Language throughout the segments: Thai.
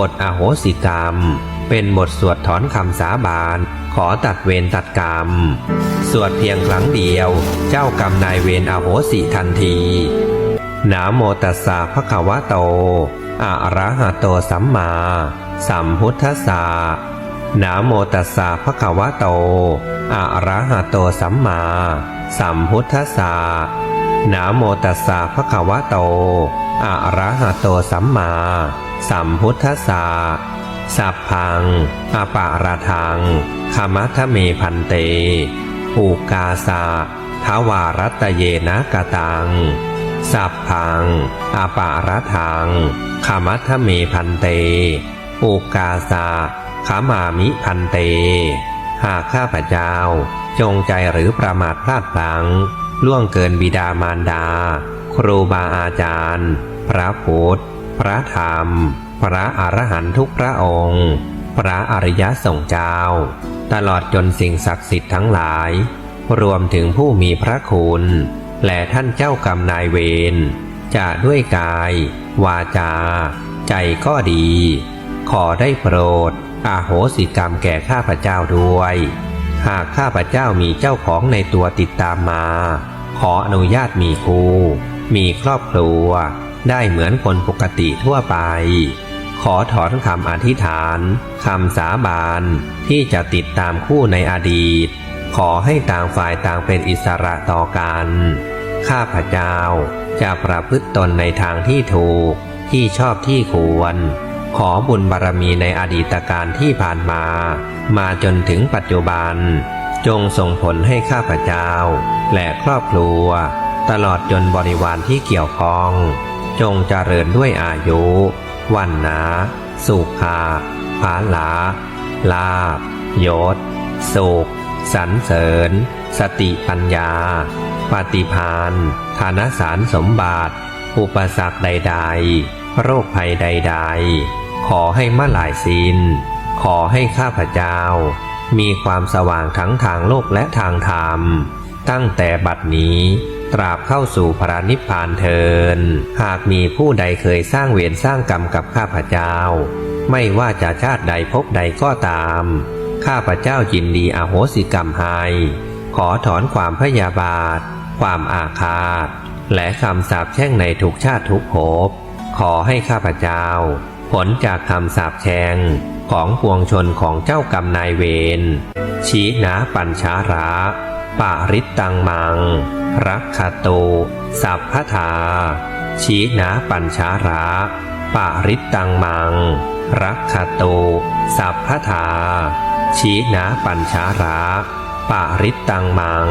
บทอโหสิกรรม เป็นบทสวดถอนคำสาบาน ขอตัดเวรตัดกรรม สวดเพียงครั้งเดียว เจ้ากรรมนายเวรอโหสิทันทีนะโมตัสสะภะคะวะโต อะระหะโตสัมมา สัมพุทธัสสะนะโมตัสสะภะคะวะโต อะระหะโตสัมมา สัมพุทธัสสะนะโมตัสสะภะคะวะโต อะระหะโตสัมมาสัมพุทธัสสะสัพพังอปาราทังขมัทเมพันเตปูกาสะทวารัตเยนะกะตัง สัพพังอาปาระทังขามัทเมพันเตปูกาสะขามามิพันเต หากข้าพเจ้า จงใจหรือประมาทพลาดพลั้ง ล่วงเกินบิดามารดา ครูบาอาจารย์ พระพุทธ พระธรรม พระอรหันตุกพระองค์ พระอริยสงฆ์เจ้า ตลอดจนสิ่งศักดิ์สิทธิ์ทั้งหลาย รวมถึงผู้มีพระคุณ และท่านเจ้ากรรมนายเวรจะด้วยกาย วาจา ใจก็ดี ขอได้โปรดอาโหสิกรรมแก่ข้าพเจ้าด้วย หากข้าพเจ้ามีเจ้าของในตัวติดตามมา ขออนุญาตมีคู่มีครอบครัว ได้เหมือนคนปกติทั่วไป ขอถอนคำอธิษฐานคำสาบานที่จะติดตามคู่ในอดีต ขอให้ต่างฝ่ายต่างเป็นอิสระต่อกัน ข้าพเจ้าจะประพฤติตนในทางที่ถูกที่ชอบที่ควร ขอบุญบารมีในอดีตการที่ผ่านมา มาจนถึงปัจจุบัน จงส่งผลให้ข้าพเจ้า และครอบครัว ตลอดจนบริวารที่เกี่ยวข้อง จงเจริญด้วยอายุ วันนา สุขาภาลา ลาบยศสุขสรรเสริญ สติปัญญา ปฏิพานธนสารสมบัติ อุปสรรคใด ๆ โรคภัยใด ๆ ขอให้มาหลายสินขอให้ข้าพเจ้า มีความสว่างทั้งทางโลกและทางธรรม ตั้งแต่บัดนี้ ตราบเข้าสู่พระนิพพานเทิน หากมีผู้ใดเคยสร้างเวรสร้างกรรมกับข้าพเจ้า ไม่ว่าจะชาติใดภพใดก็ตาม ข้าพเจ้ายินดีอโหสิกรรมให้ขอถอนความพยาบาท ความอาฆาต และคำสาปแช่งในทุกชาติทุกภพ ขอให้ข้าพเจ้า ผลจากคำสาปแช่งของปวงชนของเจ้ากรรมนายเวร ชี้นาปัญชาระ ปาริตังมัง รักขโต สัพพทา ชีนาปัญชาระปาริตังมัง รักขโต สัพพทา ชีนาปัญชาระปาริตังมัง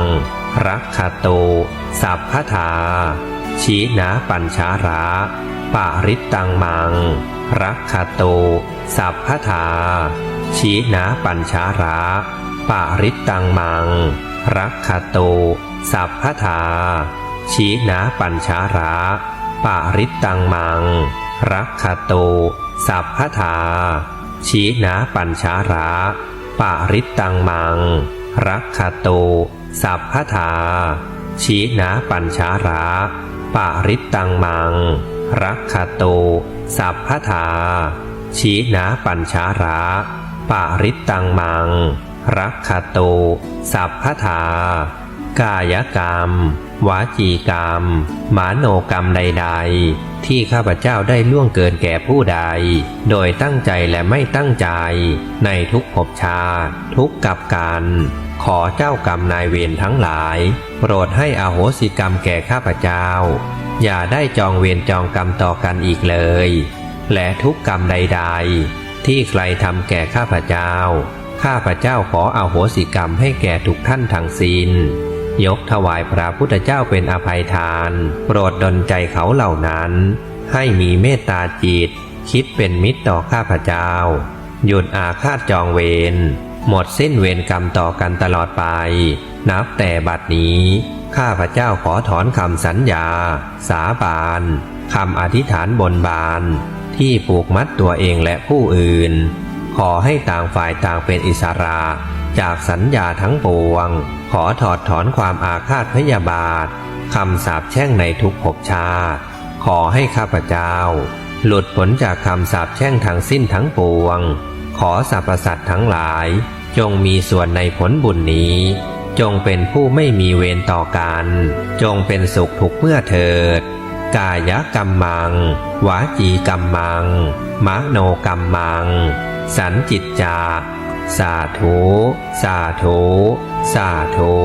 รักขโต สัพพทา ชีนาปัญชาระปาริตังมัง รักขโต สัพพทา ชีนาปัญชาระปาริตังมัง รักขโต สัพพทา ชี้นาปัญชาระปาริตตังมัง รักขโต สัพพทา ชี้นาปัญชาระปาริตตังมัง รักขโต สัพพทา ชี้นาปัญชาระปาริตตังมัง รักขโต สัพพทา ชี้นาปัญชาระปาริตตังมัง รักขโต สัพพทากายกรรม วาจีกรรมมโนกรรมใด ๆ ที่ข้าพเจ้าได้ล่วงเกินแก่ผู้ใด โดยตั้งใจและไม่ตั้งใจ ในทุกภพชาติทุกกับการขอเจ้ากรรมนายเวรทั้งหลาย โปรดให้อโหสิกรรมแก่ข้าพเจ้า อย่าได้จองเวรจองกรรมต่อกันอีกเลย และทุกกรรมใด ๆ ที่ใครทำแก่ข้าพเจ้า ข้าพระเจ้าขออโหสิกรรมให้แก่ทุกท่านทั้งสิ้นยกถวายพระพุทธเจ้าเป็นอภัยทาน โปรดดลใจเขาเหล่านั้น ให้มีเมตตาจิต คิดเป็นมิตรต่อข้าพเจ้า หยุดอาฆาตจองเวรหมดสิ้นเวรกรรมต่อกันตลอดไป นับแต่บัดนี้ ข้าพเจ้าขอถอนคำสัญญา สาบานคำอธิษฐานบนบาน ที่ผูกมัดตัวเองและผู้อื่น ขอให้ต่างฝ่ายต่างเป็นอิสระ จากสัญญาทั้งปวง ขอถอดถอนความอาฆาตพยาบาทคำสาปแช่งในทุกภพชา ขอให้ข้าพเจ้า หลุดพ้นจากคำสาปแช่งทั้งสิ้นทั้งปวง ขอสรรพสัตว์ทั้งหลาย จงมีส่วนในผลบุญนี้ จงเป็นผู้ไม่มีเวรต่อกัน จงเป็นสุขทุกเมื่อเถิด กายกรรมมัง วาจีกรรมมังมโนกรรมมัง สันจิตจา สาธุ สาธุ สาธุ